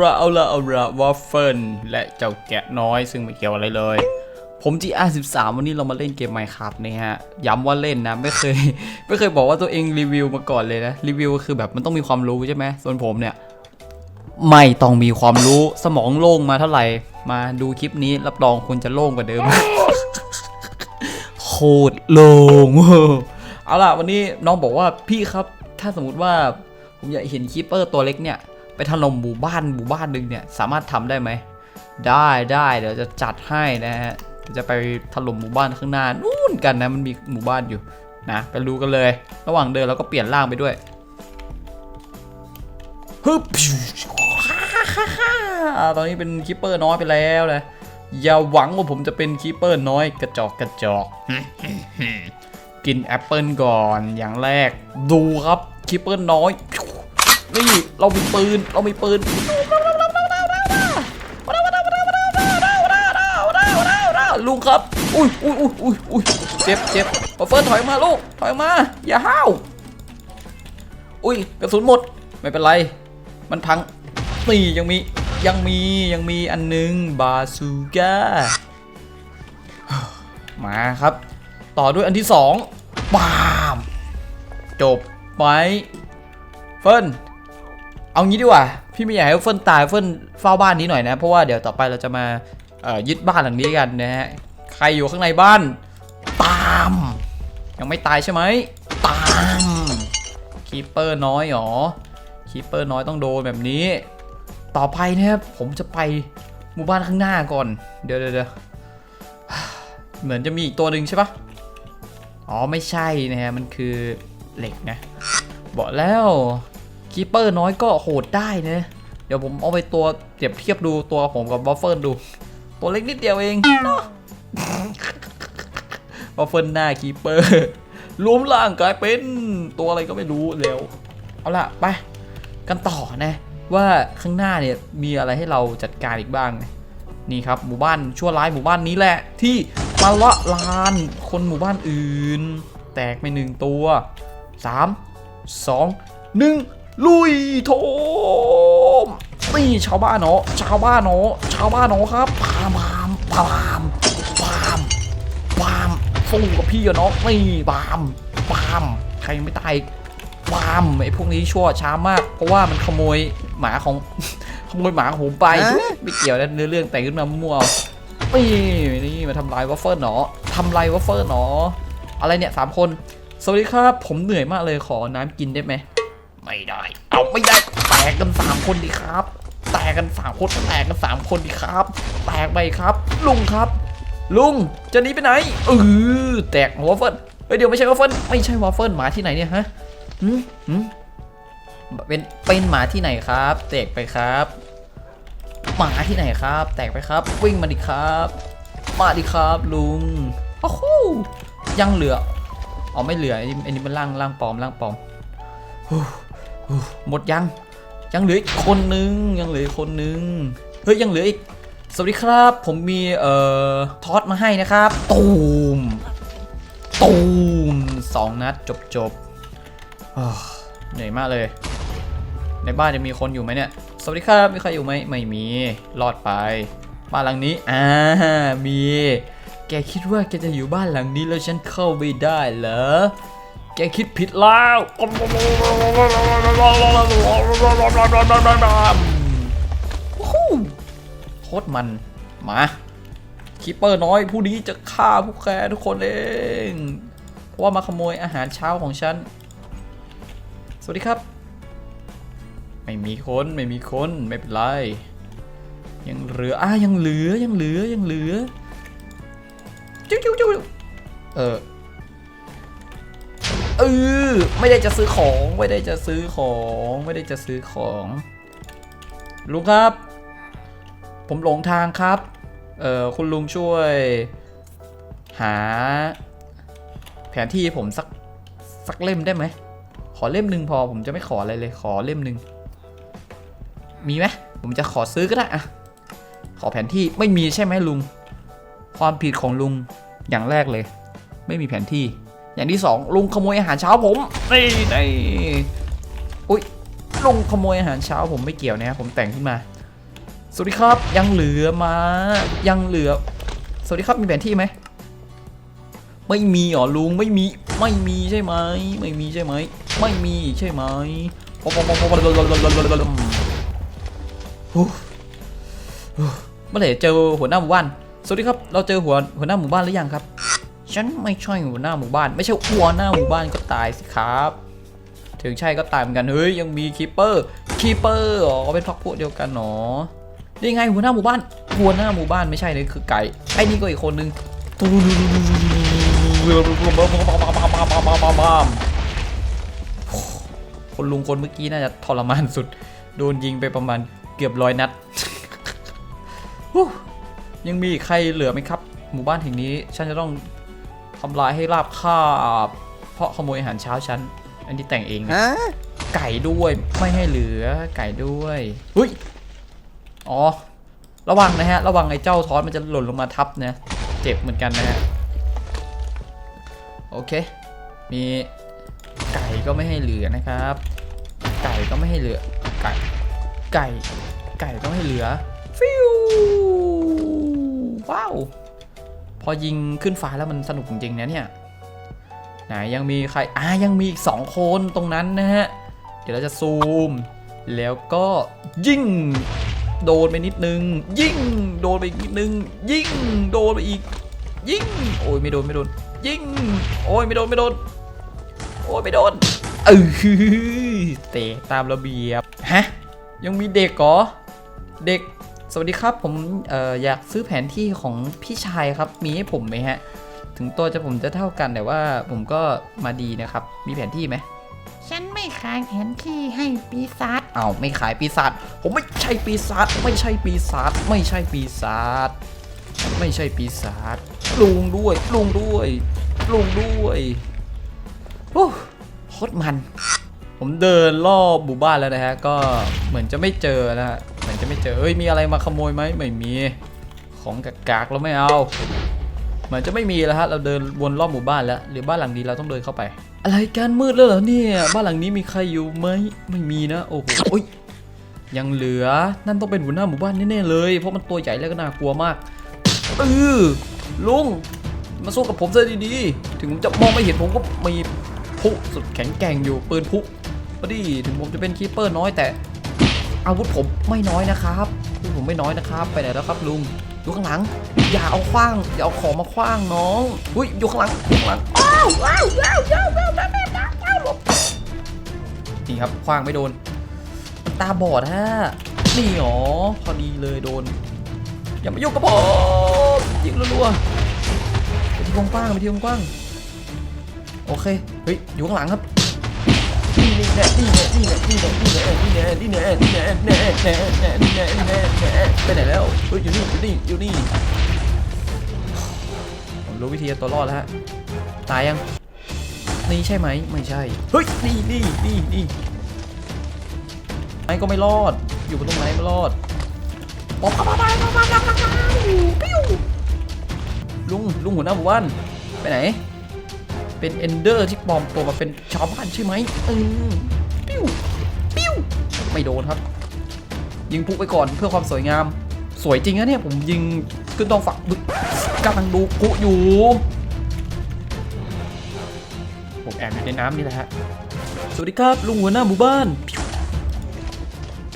เอาละเอาละเอาละวอฟเฟิลและเจ้าแกะน้อยซึ่งไม่เกี่ยวอะไรเลย ผม GR13 วันนี้เรามาเล่นเกม Minecraft นะฮะ ย้ำว่าเล่นนะ ไม่เคย ไม่เคยบอกว่าตัวเองรีวิวมาก่อนเลยนะ รีวิวคือแบบมันต้องมีความรู้ใช่ไหมส่วนผมเนี่ย ไม่ต้องมีความรู้สมองโล่งมาเท่าไหร่ มาดูคลิปนี้รับรองคุณจะโล่งกว่าเดิมโคตรโล่งเอาล่ะวันนี้น้องบอกว่าพี่ครับ ถ้าสมมติว่าผมอยากเห็นคีปเปอร์ตัวเล็กเนี่ย ไปถล่มหมู่บ้านหมู่บ้านหนึ่งเนี่ยสามารถทำได้ไหมได้ได้เดี๋ยวจะจัดให้นะฮะจะไปถล่มหมู่บ้านข้างหน้านู่นกันนะมันมีหมู่บ้านอยู่นะไปรู้กันเลย ระหว่างเดินเราก็เปลี่ยนร่างไปด้วยฮึบตอนนี้เป็นคีปเปอร์น้อยไปแล้วเลยอย่าหวังว่าผมจะเป็นคีปเปอร์น้อยกระจอกกระจอกกินแอปเปิลก่อนอย่างแรกดูครับคีปเปอร์น้อย นี่เรามีปืนเรามีปืนลุงครับอุ้ยอุ้ยอุ้ยอุ้ยอุ้ยเจ็บเจ็บบัฟเฟิร์นถอยมาลูกถอยมาอย่าห้าวอุ้ยกระสุนหมดไม่เป็นไร มันพังนี่ยังมียังมียังมีอันหนึงบาซูก้ามาครับ ต่อด้วยอันที่สองบาม จบไหมเฟิร์น เอางี้ดีกว่า พี่ไม่อยากให้เฟิร์นตายเฟิร์นเฝ้าบ้านนี้หน่อยนะ เพราะว่าเดี๋ยวต่อไปเราจะมายึดบ้านหลังนี้กันนะฮะ ใครอยู่ข้างในบ้าน ตาม ยังไม่ตายใช่ไหม ตามคีเปอร์น้อยหรอคีเปอร์น้อยต้องโดนแบบนี้ ต่อไปนะครับผมจะไปหมู่บ้านข้างหน้าก่อน เดี๋ยวเดี๋ยวเหมือนจะมีอีกตัวหนึ่งใช่ปะอ๋อไม่ใช่นะฮะมันคือเหล็กนะ บอกแล้ว คีเปอร์น้อยก็โหดได้นะ เดี๋ยวผมเอาไปตัวเปรียบเทียบดูตัวผมกับบัฟเฟิลดู ตัวเล็กนิดเดียวเองเนาะบัฟเฟิลหน้าคีเปอร์รวมร่างกลายเป็นตัวอะไรก็ไม่รู้แล้ว เอาล่ะ ไป กันต่อนะ ว่าข้างหน้าเนี่ยมีอะไรให้เราจัดการอีกบ้าง นี่ครับหมู่บ้านชั่วร้ายหมู่บ้านนี้แหละ ที่มาละลานคนหมู่บ้านอื่น แตกไปหนึ่งตัว 3 2 1 ลุยโถมนี่ชาวบ้านเนาะชาวบ้านเนาะชาวบ้านเนาะครับพามพามพามพามพามสู้กับพี่อะเนาะนี่พามพามใครยังไม่ตายพามไอ้พวกนี้ชั่วช้ามาก เพราะว่ามันขโมยหมาของขโมยหมาของผมไปไม่เกี่ยวนะเนื้อเรื่องแต่งขึ้นมามั่วๆนี่นี่มาทำลายวัฟเฟิลเนาะทำลายวัฟเฟิลเนาะอะไรเนี่ยสามคนสวัสดีครับ ผมเหนื่อยมากเลยขอน้ำกินได้ไหม ไม่ได้ เอาไม่ได้ แตกกันสามคนดีครับ แตกกันสามคน แตกกันสามคนดีครับ แตกไปครับ ลุงครับ ลุง จะหนีไปไหนเออแตกหัวเฟิลเฮ้ยเดี๋ยวไม่ใช่วอฟเฟิลไม่ใช่วอฟเฟิลหมาที่ไหนเนี่ยฮะหืมหืมเป็นเป็นหมาที่ไหนครับ แตกไปครับ หมาที่ไหนครับ แตกไปครับ วิ่งมาดิครับ มาดิครับลุงโอ้โหยังเหลืออ๋อไม่เหลืออันนี้อันนี้มันล่างล่างปลอมล่างปลอม หมดยัง ยังเหลืออีกคนนึง ยังเหลืออีกคนนึง เฮ้ย ยังเหลืออีก สวัสดีครับ ผมมีเอ่อทอดมาให้นะครับ ตูม ตูมสองนัดจบจบเหนื่อยมากเลย ในบ้านจะมีคนอยู่ไหมเนี่ย สวัสดีครับ มีใครอยู่ไหม ไม่มี รอดไป บ้านหลังนี้ อ่า มี แกคิดว่าแกจะอยู่บ้านหลังนี้แล้วฉันเข้าไม่ได้เหรอ แกคิดผิดแล้วโคตรมัน มาคิปเปอร์น้อยผู้นี้จะฆ่าพวกแกทุกคนเอง เพราะว่ามาขโมยอาหารเช้าของฉัน สวัสดีครับ ไม่มีคนไม่มีคนไม่เป็นไร ยังเหลืออะยังเหลือยังเหลือยังเหลือ จิ้วจิ้วจิ้วเออ เออไม่ได้จะซื้อของไม่ได้จะซื้อของไม่ได้จะซื้อของลุงครับ ผมหลงทางครับเอ่อคุณลุงช่วย หา แผนที่ผมสักสักเล่มได้ไหมขอเล่มหนึ่งพอผมจะไม่ขออะไรเลยขอเล่มหนึ่งมีไหมผมจะขอซื้อก็ได้อะขอแผนที่ไม่มีใช่ไหมลุง ความผิดของลุงอย่างแรกเลย ไม่มีแผนที่ อย่างที่สองลุงขโมยอาหารเช้าผมนี่นี่อุ้ยลุงขโมยอาหารเช้าผมไม่เกี่ยวนะครับผมแต่งขึ้นมา สวัสดีครับยังเหลือมายังเหลือ สวัสดีครับมีแผนที่ไหมไม่มีเหรอลุงไม่มีไม่มีใช่ไหมไม่มีใช่ไหมไม่มีใช่ไหมปอปอปอปอปอฮู้าเมื่อไหร่เจอหัวหน้าหมู่บ้านสวัสดีครับ เราเจอหัวหัวหน้าหมู่บ้านหรือยังครับ ฉันไม่ใช่หัวหน้าหมู่บ้าน ไม่ใช่หัวหน้าหมู่บ้านก็ตายสิครับ ถึงใช่ก็ตายเหมือนกัน เฮ้ยยังมีคีเปอร์ คีเปอร์อ๋อเป็นพักพวกเดียวกันเนาะนี่ไงหัวหน้าหมู่บ้าน หัวหน้าหมู่บ้านไม่ใช่เลยคือไก่ ไอ้นี่ก็อีกคนนึงคนลุงคนเมื่อกี้น่าจะทรมานสุด โดนยิงไปประมาณเกือบร้อยนัดยังมีใครเหลือไหมครับ หมู่บ้านแห่งนี้ ฉันจะต้อง ทำลายให้ราบคาบ เพราะขโมยอาหารเช้าฉัน อันนี้แต่งเองนะ Huh? ไก่ด้วยไม่ให้เหลือไก่ด้วยหุ้ยอ๋อ ระวังนะฮะ ระวังไอ้เจ้าทอสมันจะหล่นลงมาทับนะเจ็บเหมือนกันนะฮะโอเค มีไก่ก็ไม่ให้เหลือนะครับ ไก่ก็ไม่ให้เหลือ ไก่ไก่ ไก่ก็ไม่ให้เหลือฟิวว้าว พอยิงขึ้นฟ้าแล้วมันสนุกจริงๆนะเนี่ยไหนยังมีใครอ่ายังมีอีกสองคนตรงนั้นนะฮะ เดี๋ยวเราจะซูม แล้วก็ยิงโดนไปนิดนึง ยิงโดนไปอีกนิดนึง ยิงโดนไปอีก ยิงโอ้ยไม่โดนไม่โดน ยิงโอ้ยไม่โดนไม่โดน โอ้ยไม่โดนเออเตะตามระเบียบฮะยังมีเด็กเหรอเด็ก สวัสดีครับผมเอ่ออยากซื้อแผนที่ของพี่ชายครับ มีให้ผมไหมฮะ ถึงตัวจะผมจะเท่ากันแต่ว่าผมก็มาดีนะครับ มีแผนที่ไหมฉันไม่ขายแผนที่ให้ปีศาจอ้าวไม่ขายปีศาจผมไม่ใช่ปีศาจไม่ใช่ปีศาจไม่ใช่ปีศาจไม่ใช่ปีศาจลุงด้วยลุงด้วยลุงด้วยโอ้โคตรมัน ผมเดินรอบหมู่บ้านแล้วนะฮะ ก็เหมือนจะไม่เจอนะฮะเหมือน จะไม่เจอเอ้ยมีอะไรมาขโมยไหมไม่มีของกากๆเราไม่เอาเหมือนจะไม่มีแล้วฮะเราเดินวนรอบหมู่บ้านแล้ว หรือบ้านหลังนี้เราต้องเดินเข้าไป อะไรกันมืดแล้วเหรอเนี่ยบ้านหลังนี้มีใครอยู่ไหมไม่มีนะโอ้โหยยังเหลือนั่นต้องเป็นหัวหน้าหมู่บ้านแน่ๆเลยเพราะมันตัวใหญ่แล้วก็น่ากลัวมากเออลุงมาสู้กับผมซะดีๆ ถึงผมจะมองไม่เห็นผมก็มีพุสุดแข็งแกร่งอยู่ปืนพุพอดีถึงผมจะเป็นคีเปอร์น้อยแต่ อาวุธผมไม่น้อยนะครับอาวุธผมไม่น้อยนะครับ ไปไหนแล้วครับลุงอยู่ข้างหลัง อย่าเอาขว้าง อย่าเอาของมาขว้างน้องอุ้ยอยู่ข้างหลังอยู่ข้างหลังอ้าวว้าวว้าวว้าวว้าวว้าวว้าวว้าวหลบจริงครับขว้างไม่โดน ตาบอดฮะนี่หรอพอดีเลยโดน อย่ามายุ่งกับผมยิงรัวๆไปที่วงกว้างไปที่วงกว้างโอเคเฮ้ยอยู่ข้างหลังครับ ไปไหนแล้วอยู่นี่อยู่นี่อยู่นี่ผมรู้วิธีตัวรอดแล้วฮะตายยังนี่ใช่ไหมไม่ใช่เฮ้ยนี่นี่นี่นี่ไอ้ก็ไม่รอด อยู่บนตรงไหนไม่รอดป๊อปป๊อปป๊อปป๊อปป๊อปป๊อปลุงลุงหัวหน้าหมู่บ้านไปไหน เป็นเอนเดอร์ที่ปลอมตัวมาเป็นชาวบ้านใช่ไหมอืมปิ้วปิ้วไม่โดนครับ ยิงพุกไปก่อนเพื่อความสวยงาม สวยจริงนะเนี่ยผมยิงขึ้นตองฝักบึกกำลังดูพุอยู่ผมแอบอยู่ในน้ำนี่แหละฮะสวัสดีครับลุงหัวหน้าหมู่บ้าน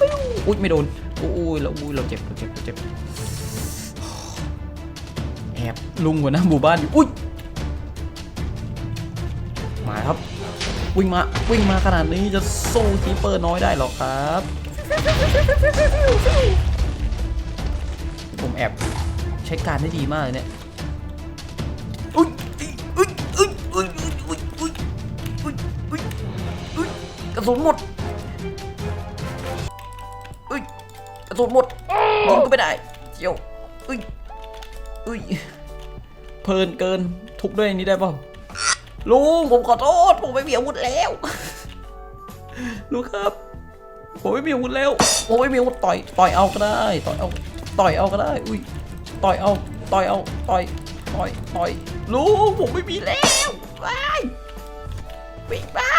ปิ้วอุ้ยไม่โดนอุ้ยแล้วอุ้ยเราเจ็บเราเจ็บเราเจ็บแอบลุงหัวหน้าหมู่บ้านอยู่อุ้ย วิ่งมาวิ่งมาขนาดนี้จะสู้คีเปอร์น้อยได้หรอครับ ผมแอบใช้การได้ดีมากเลยเนี่ยอุ้ยอุ้ยอุ้ยอุ้ยอุ้ยอุ้ยอุ้ยอุ้ยอุ้ยกระสุนหมดอุ้ยกระสุนหมดยิงก็ไม่ได้เจียวอุ้ยอุ้ยเพลินเกินทุบด้วยอันนี้ได้ป่า ลุงผมขอโทษ ผมไม่มีอาวุธแล้วลุงครับ ผมไม่มีอาวุธแล้วผมไม่มีอาวุธต่อยต่อยเอาก็ได้ต่อยเอาต่อยเอาก็ได้อุ้ยต่อยเอาต่อยเอาต่อยต่อยต่อยลุงผมไม่มีแล้วว้าวิ่งเปล่า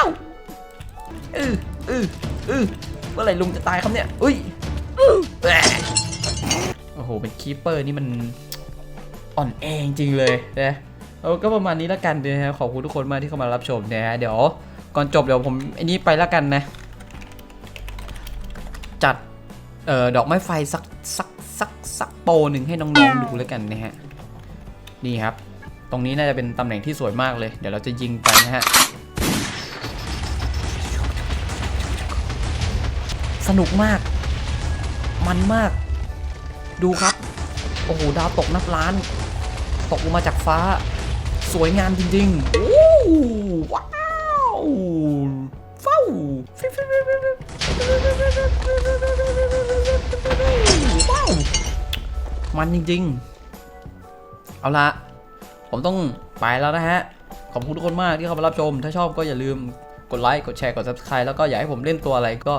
เออเอออือเมื่อไหร่ลุงจะตายครับเนี่ยอุ้ยโอ้โหเป็นคีเปอร์นี่มันอ่อนแอจริงเลยนะ เอาก็ประมาณนี้แล้วกันนะฮะขอบคุณทุกคนมากที่เข้ามารับชมนะฮะเดี๋ยวก่อนจบเดี๋ยวผมไอ้นี้ไปแล้วกันนะ จัดเอ่อดอกไม้ไฟสักสักสักสักโปหนึ่งให้น้องๆดูแล้วกันนะฮะนี่ครับ ตรงนี้น่าจะเป็นตำแหน่งที่สวยมากเลย เดี๋ยวเราจะยิงไปนะฮะสนุกมาก มันมาก ดูครับ โอ้โห ดาวตกนับล้าน ตกลงมาจากฟ้า สวยงามจริงๆโอ้ว้าวฟ้าวฟิวฟิวฟิวฟิวว้าวมันจริงๆ เอาละผมต้องไปแล้วนะฮะ ขอบคุณทุกคนมากที่เข้ามารับชม ถ้าชอบก็อย่าลืมกดไลค์ กดแชร์ กด subscribe แล้วก็อยากให้ผมเล่นตัวอะไรก็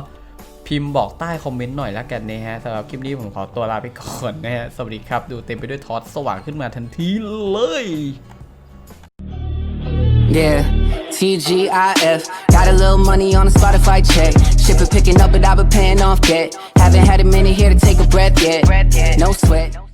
พิมพ์บอกใต้คอมเมนต์หน่อยแล้วกันนะฮะสำหรับคลิปนี้ผมขอตัวลาไปก่อนนะฮะ สวัสดีครับ ดูเต็มไปด้วยทอสสว่างขึ้นมาทันทีเลย Yeah, TGIF. Got a little money on a Spotify check. Ship it picking up, but I've been paying off debt. Haven't had a minute here to take a breath yet. No sweat.